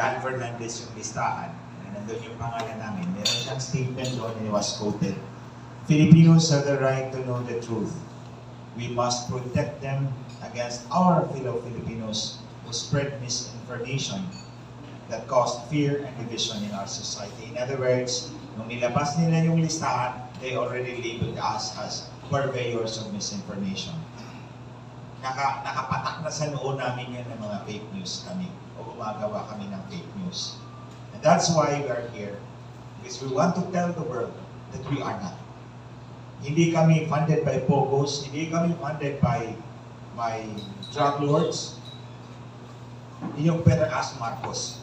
Dan Fernandez yung listahan, na nandun yung pangalan namin, meron siyang statement doon and was quoted. Filipinos have the right to know the truth. We must protect them against our fellow Filipinos who spread misinformation that caused fear and division in our society. In other words, nung nilabas nila yung listahan, they already labeled us as purveyors of misinformation. Naka, nakapatak na sa noo namin yan ng mga fake news kami o gumagawa kami ng fake news. And that's why we are here. Because we want to tell the world that we are not. Hindi kami funded by Pogos, hindi kami funded by by drug lords. Yung better ask Marcos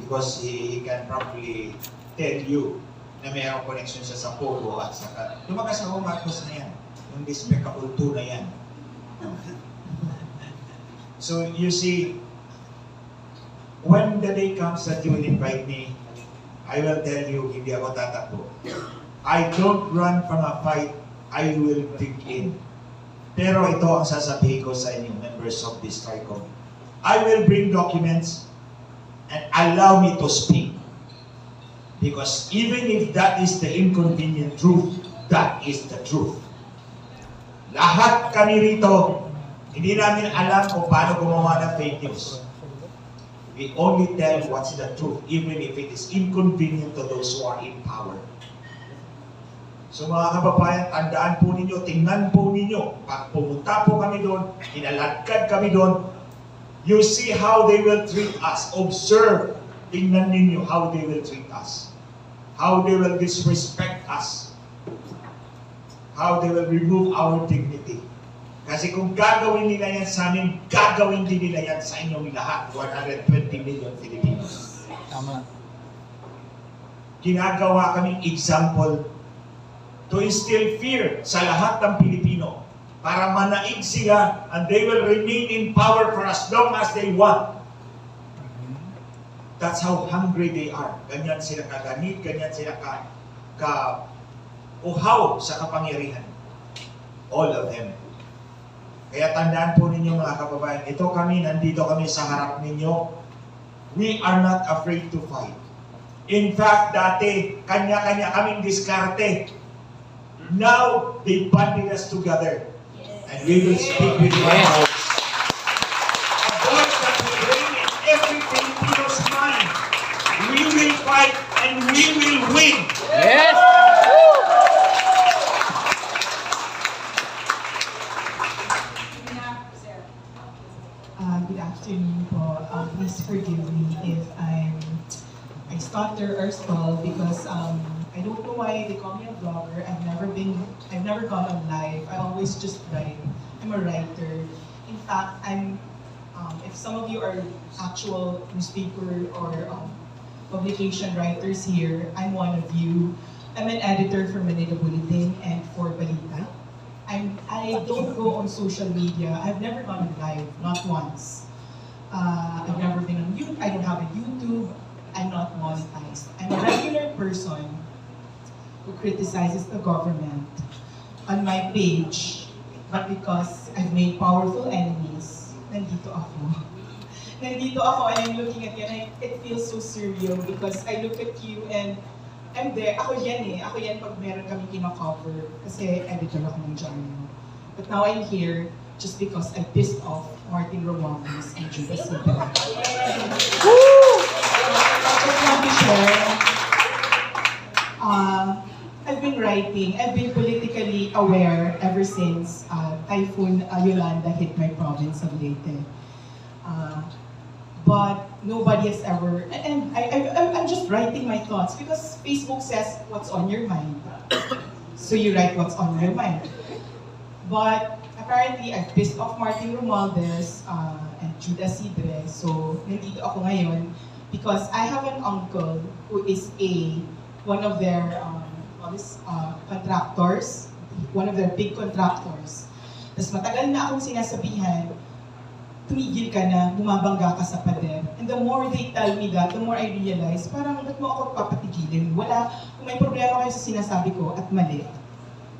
because he, he can probably tell you na mayroong connection siya sa Pogo at saka lumagas ako Marcos na yan. Yung despicable 2 na yan. So you see, when the day comes that you will invite me, I will tell you, hindi ako tatakbo. I don't run from a fight, I will dig in. Pero ito ang sasabihin ko sa inyo, members of this TRICOM. I will bring documents and allow me to speak. Because even if that is the inconvenient truth, that is the truth. Lahat kami rito, hindi namin alam kung paano gumawa ng fake news. We only tell what's the truth, even if it is inconvenient to those who are in power. So mga kababayan, tandaan po ninyo, tingnan po ninyo, pag pumunta po kami doon, inaladkad kami doon, you see how they will treat us. Observe, tingnan ninyo how they will treat us. How they will disrespect us. How they will remove our dignity. Kasi kung gagawin nila yan sa amin, gagawin din nila yan sa inyong lahat, 120 million Filipinos. Tama. Ginagawa kaming example to instill fear sa lahat ng Pilipino para manaig sila and they will remain in power for as long as they want. That's how hungry they are. Ganyan sila kaganit, ganyan sila ka, ka uhaw sa kapangyarihan. All of them. Kaya tandaan po ninyo mga kababayan, ito kami, nandito kami sa harap ninyo. We are not afraid to fight. In fact, dati, kanya-kanya kaming diskarte. Now, they banded us together. And we will speak with one Yes. voice. A voice that will ring in every Filipino's mind. We will fight and we will win. Yes! Please forgive me if I'm I stutter or stall because um, I don't know why they call me a vlogger. I've never been I've never gone on live. I always just write. I'm a writer. In fact, I'm um, if some of you are actual newspaper or um, publication writers here, I'm one of you. I'm an editor for Manila Bulletin and for Balita. I'm, I don't go on social media. I've never gone on live, not once. Uh, I've never been on YouTube. I don't have a YouTube. I'm not monetized. I'm a regular person who criticizes the government on my page, but because I've made powerful enemies, nandito ako. nandito ako and I'm looking at you and I, it feels so surreal because I look at you and I'm there. Ako yan eh. Ako yan pag meron kami kino-cover kasi editor ako ng journal. But now I'm here just because I pissed off Martin Romualdez and Silva. I just want to share. Uh, I've been writing. I've been politically aware ever since uh, Typhoon uh, Yolanda hit my province of Leyte. Uh, but nobody has ever, and I, I, I'm- I'm just writing my thoughts because Facebook says what's on your mind. So you write what's on your mind. But apparently, I've pissed off Martin Romualdez uh, and Judas Sidre. So nandito ako ngayon because I have an uncle who is a, one of their um, what is, uh, contractors, one of their big contractors. Tapos matagal na akong sinasabihan, tumigil ka na, bumabangga ka sa pader. And the more they tell me that, the more I realize, parang ba't mo ako papatigilin? Wala, kung may problema kayo sa sinasabi ko at mali,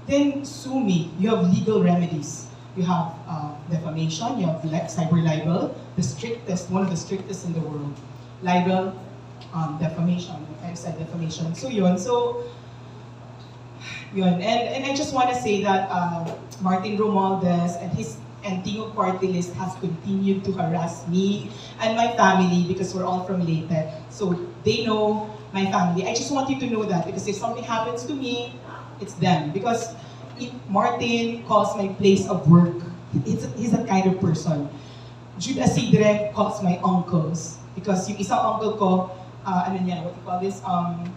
then sue me. You have legal remedies. You have uh, defamation, you have cyber libel, the strictest, one of the strictest in the world. libel, um, defamation, I said defamation. So yun, so yun. And, and I just want to say that uh, Martin Romualdez and his and Tingo party list has continued to harass me and my family because we're all from Leyte. So they know my family. I just want you to know that because if something happens to me, it's them. Because Martin calls my place of work, he's, he's that kind of person. Jude Asidre calls my uncles. Because yung isang uncle ko, uh, ano niya, what you call this, um,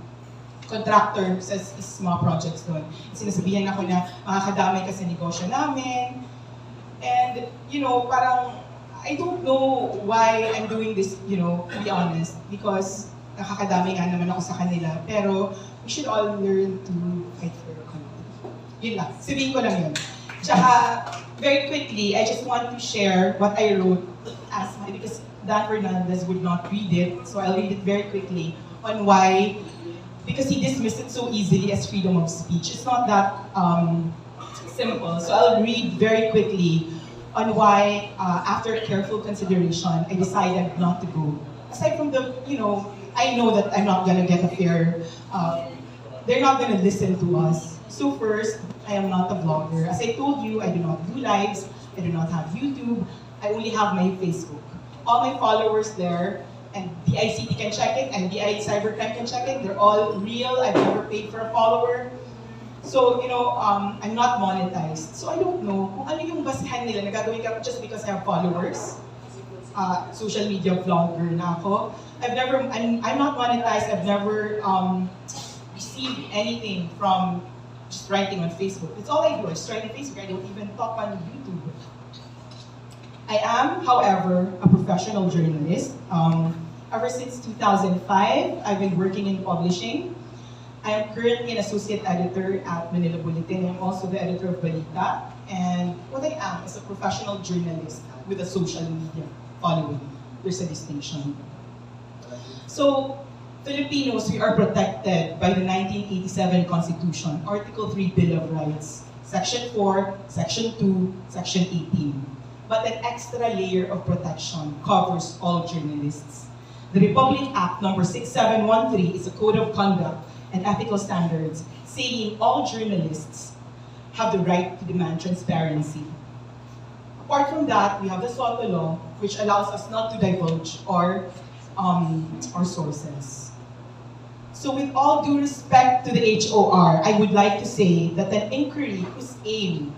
contractor sa mga projects doon. Sinasabihan ako na makakadamay ka sa negosyo namin. And, you know, parang, I don't know why I'm doing this, you know, to be honest. Because nakakadamay nga naman ako sa kanila. Pero, we should all learn to fight for. Yun lang. Sabihin ko lang yun. Tsaka, very quickly, I just want to share what I wrote as my, because Dan Fernandez would not read it, so I'll read it very quickly on why, because he dismissed it so easily as freedom of speech. It's not that um, simple, so I'll read very quickly on why, uh, after careful consideration, I decided not to go. Aside from the, you know, I know that I'm not gonna get a fair, uh, they're not gonna listen to us. So first, I am not a vlogger. As I told you, I do not do lives, I do not have YouTube, I only have my Facebook. All my followers there, and the ICT can check it, and DI Cybercrime can check it, they're all real, I've never paid for a follower. So, you know, um, I'm not monetized. So I don't know kung ano yung basihan nila na gagawin ka just because I have followers. Uh, social media vlogger na ako. I've never, I'm, I'm not monetized, I've never um, received anything from just writing on Facebook. That's all I do, I just write on Facebook, I don't even talk on YouTube. I am, however, a professional journalist. Um, ever since 2005, I've been working in publishing. I am currently an associate editor at Manila Bulletin. I'm also the editor of Balita. And what I am is a professional journalist with a social media following. There's a distinction. So, Filipinos, we are protected by the 1987 Constitution, Article 3 Bill of Rights, Section 4, Section 2, Section 18. But an extra layer of protection covers all journalists. The Republic Act number 6713 is a code of conduct and ethical standards saying all journalists have the right to demand transparency. Apart from that, we have the SOTA law, which allows us not to divulge our, um, our sources. So with all due respect to the HOR, I would like to say that an inquiry whose aim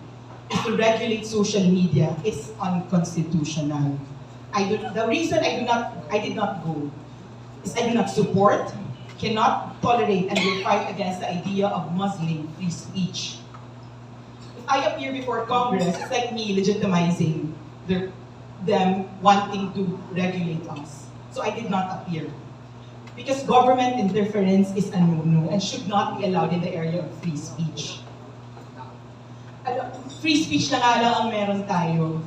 is to regulate social media is unconstitutional. I do, the reason I do not, I did not go is I do not support, cannot tolerate, and will fight against the idea of muzzling free speech. If I appear before Congress, it's like me legitimizing their, them wanting to regulate us. So I did not appear. Because government interference is a no-no and should not be allowed in the area of free speech. Alam, free speech na nga lang ang meron tayo.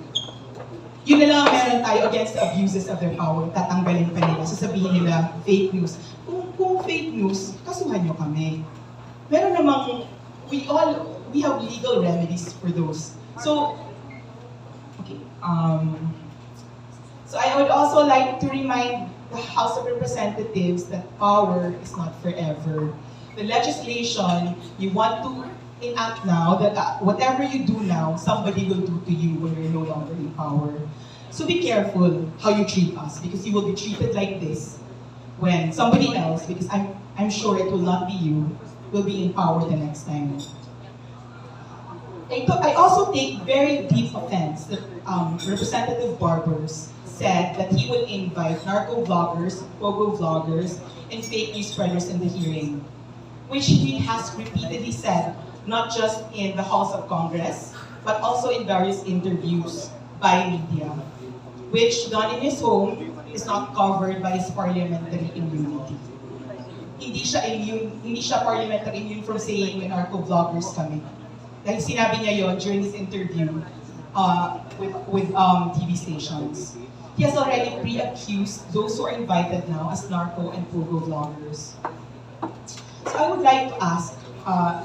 Yun na lang ang meron tayo against the abuses of their power. Tatanggalin pa nila, sasabihin nila fake news. Kung, kung fake news, kasuhan nyo kami. Meron namang, we all, we have legal remedies for those. So, okay, um, so I would also like to remind the House of Representatives that power is not forever. The legislation you want to enact now, that uh, whatever you do now, somebody will do to you when you're no longer in power. So be careful how you treat us because you will be treated like this when somebody else, because I'm, I'm sure it will not be you, will be in power the next time. I, I also take very deep offense that um, Representative Barbers said that he would invite narco vloggers, pogo vloggers, and fake news spreaders in the hearing, which he has repeatedly said, not just in the halls of Congress, but also in various interviews by media, which done in his home is not covered by his parliamentary immunity. Hindi siya immune, hindi siya parliamentary immune from saying narco vloggers kami. Dahil sinabi niya yon during his interview uh, with, with um, TV stations. He has already pre-accused those who are invited now as narco and pogo vloggers. So I would like to ask uh,